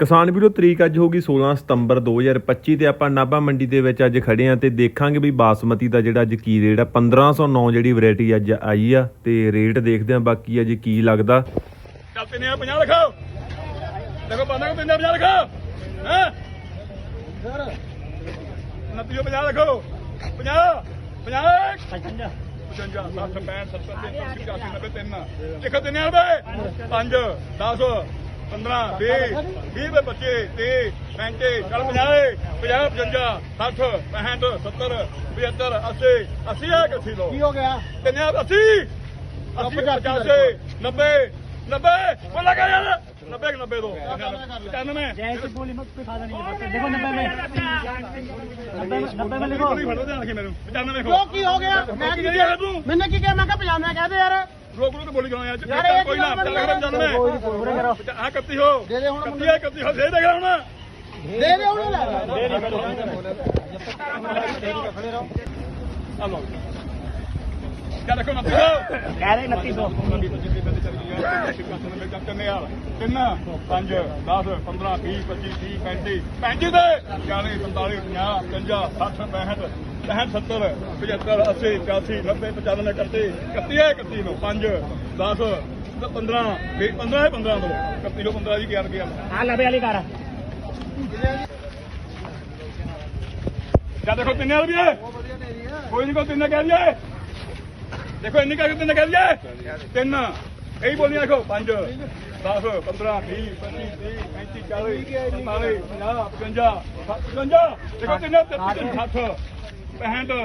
ਕਿਸਾਨ ਵੀਰੋ, ਤਰੀਕ ਅੱਜ ਹੋਗੀ 16 ਸਤੰਬਰ 2025 ਤੇ ਆਪਾਂ ਨਾਭਾ ਮੰਡੀ ਦੇ ਵਿੱਚ ਅੱਜ ਖੜੇ ਆ ਤੇ ਦੇਖਾਂਗੇ ਵੀ ਬਾਸਮਤੀ ਦਾ ਜਿਹੜਾ ਅੱਜ ਕੀ ਰੇਟ ਆ। 1509 ਜਿਹੜੀ ਵੈਰਾਈਟੀ ਅੱਜ ਆਈ ਆ ਤੇ ਰੇਟ ਦੇਖਦੇ ਆ ਬਾਕੀ ਅੱਜ ਕੀ ਲੱਗਦਾ। ਚੱਲ ਤਿੰਨੇ ਆ 50 ਲਿਖੋ ਦੇਖੋ ਬੰਦਾ ਕੋ ਤਿੰਨੇ 50 ਲਿਖੋ ਹੈ? ਸਰ 29 50 ਲਿਖੋ 50 50 55 60 65 70 80 90 ਤਿੰਨ। ਲਿਖੋ ਤਿੰਨੇ ਰੁਪਏ। 5 10 15 20 20 ਦੇ ਬੱਚੇ 30 35 ਚੱਲ 50 50 55 60 65 70 75 80 80 ਆ ਕਿੱਥੇ ਲੋ ਕੀ ਹੋ ਗਿਆ? ਕਿੰਨੇ 80 80 85 90 90 ਉਹ ਲਗਾ ਯਾਰ। 90 90 दो पचानवे जैसे बोली मत कोई फायदा नहीं देखो नब्बे में नब्बे में लिखो पचानवे क्यों की हो गया मैं की दिया तू मैंने की क्या मैं कहा पचानवे कह दे यार रोक लो तो बोली करो यार कोई ना पचानवे हाँ कत्ती हो कत्ती है कत्ती हो दे देगा ना दे दे उन्हें ला क्या देखो नत्ती सौ कह रहे नत्ती सौ ਤਿੰਨ ਪੰਜ 10 15 20 25 30 35 35 ਦੇ 40 45 50 55 60 65 70 75 80 85 90 95 31 31 5 10 15 20 15 ਗਿਆਨ ਗਿਆ ਆ ਲਵੇ ਵਾਲੀ ਕਾਰ ਹੈ ਕੋਈ ਨਹੀਂ ਕੋਈ ਤਿੰਨੇ ਕਹਿ ਲਈਏ ਦੇਖੋ ਇੰਨੀ ਕਰਕੇ ਤਿੰਨ ਕਹਿ ਲਈਏ ਤਿੰਨ ਇਹੀ ਬੋਲੀਆਂ ਰੱਖੋ 5 10 15 20 25 30 40 50 55 ਦੇਖੋ ਕਿੰਨਾ 63 60 65 70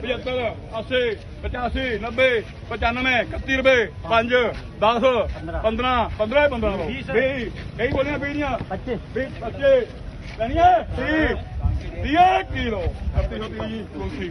75 80 85 90 95 31 ਰੁਪਏ 5 10 15 15 15 20 ਕਈ ਬੋਲੀਆਂ ਪੀੜੀਆਂ 25 25 ਲੈਣੀਆਂ 30 30 ਕਿਲੋ 30 30 ਕੁਲਫੀ